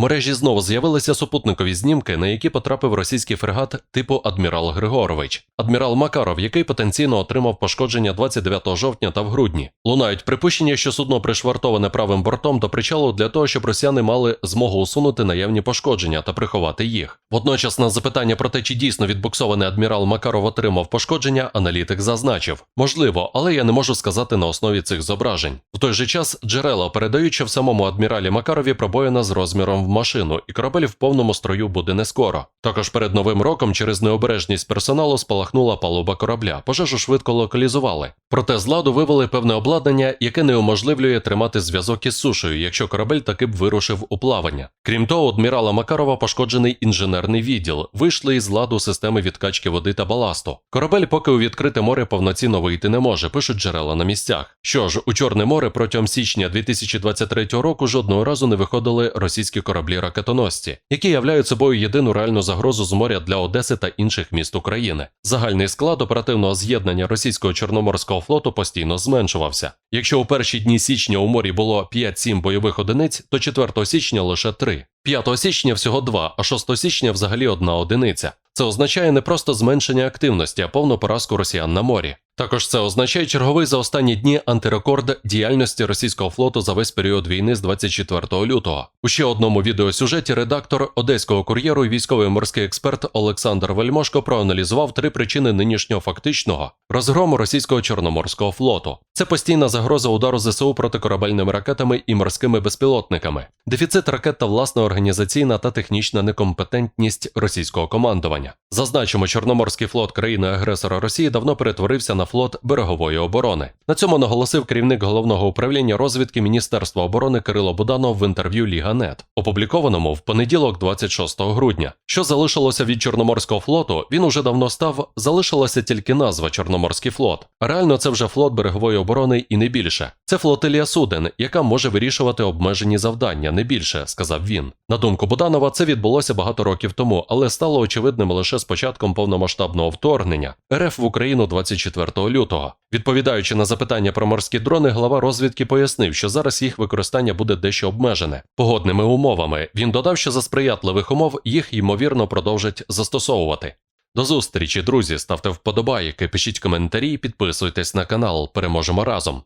Мережі знову з'явилися супутникові знімки, на які потрапив російський фрегат типу Адмірал Григорович. Адмірал Макаров, який потенційно отримав пошкодження 29 жовтня та в грудні. Лунають припущення, що судно пришвартоване правим бортом до причалу для того, щоб росіяни мали змогу усунути наявні пошкодження та приховати їх. Водночас на запитання про те, чи дійсно відбуксований адмірал Макаров отримав пошкодження, аналітик зазначив: можливо, але я не можу сказати на основі цих зображень. В той же час джерела передають, що в самому адміралі Макарові пробоїна з розміром в машину, і корабель в повному строю буде не скоро. Також перед новим роком через необережність персоналу спалахнула палуба корабля. Пожежу швидко локалізували. Проте з ладу вивели певне обладнання, яке неуможливлює тримати зв'язок із сушею, якщо корабель таки б вирушив у плавання. Крім того, адмірала Макарова пошкоджений інженерний відділ. Вийшли із ладу системи відкачки води та баласту. Корабель поки у відкрите море повноцінно вийти не може, пишуть джерела на місцях. Що ж, у Чорне море протягом січня 2023 року жодного разу не виходили російські кораблі ракетоносці, які являють собою єдину реальну загрозу з моря для Одеси та інших міст України. Загальний склад оперативного з'єднання російського чорноморського флоту постійно зменшувався. Якщо у перші дні січня у морі було 5-7 бойових одиниць, то 4 січня лише 3. 5 січня всього 2, а 6 січня взагалі одна одиниця. Це означає не просто зменшення активності, а повну поразку росіян на морі. Також це означає черговий за останні дні антирекорд діяльності російського флоту за весь період війни з 24 лютого. У ще одному відеосюжеті редактор одеського кур'єру і військовий морський експерт Олександр Вельмошко проаналізував три причини нинішнього фактичного розгрому російського чорноморського флоту. Це постійна загроза удару ЗСУ протикорабельними ракетами і морськими безпілотниками, дефіцит ракет та власна організаційна та технічна некомпетентність російського командування. Зазначимо, Чорноморський флот країни-агресора Росії давно перетворився на флот берегової оборони. На цьому наголосив керівник головного управління розвідки Міністерства оборони Кирило Буданов в інтерв'ю Ліга.нет, опублікованому в понеділок, 26 грудня. Що залишилося від Чорноморського флоту, він уже давно став. Залишилася тільки назва Чорноморський флот. Реально, це вже флот берегової оборони і не більше. Це флотилія суден, яка може вирішувати обмежені завдання, не більше, сказав він. На думку Буданова, це відбулося багато років тому, але стало очевидним лише з початком повномасштабного вторгнення РФ в Україну 24 лютого. Відповідаючи на запитання про морські дрони, глава розвідки пояснив, що зараз їх використання буде дещо обмежене погодними умовами. Він додав, що за сприятливих умов їх ймовірно продовжать застосовувати. До зустрічі, друзі. Ставте вподобайки, пишіть коментарі, підписуйтесь на канал. Переможемо разом.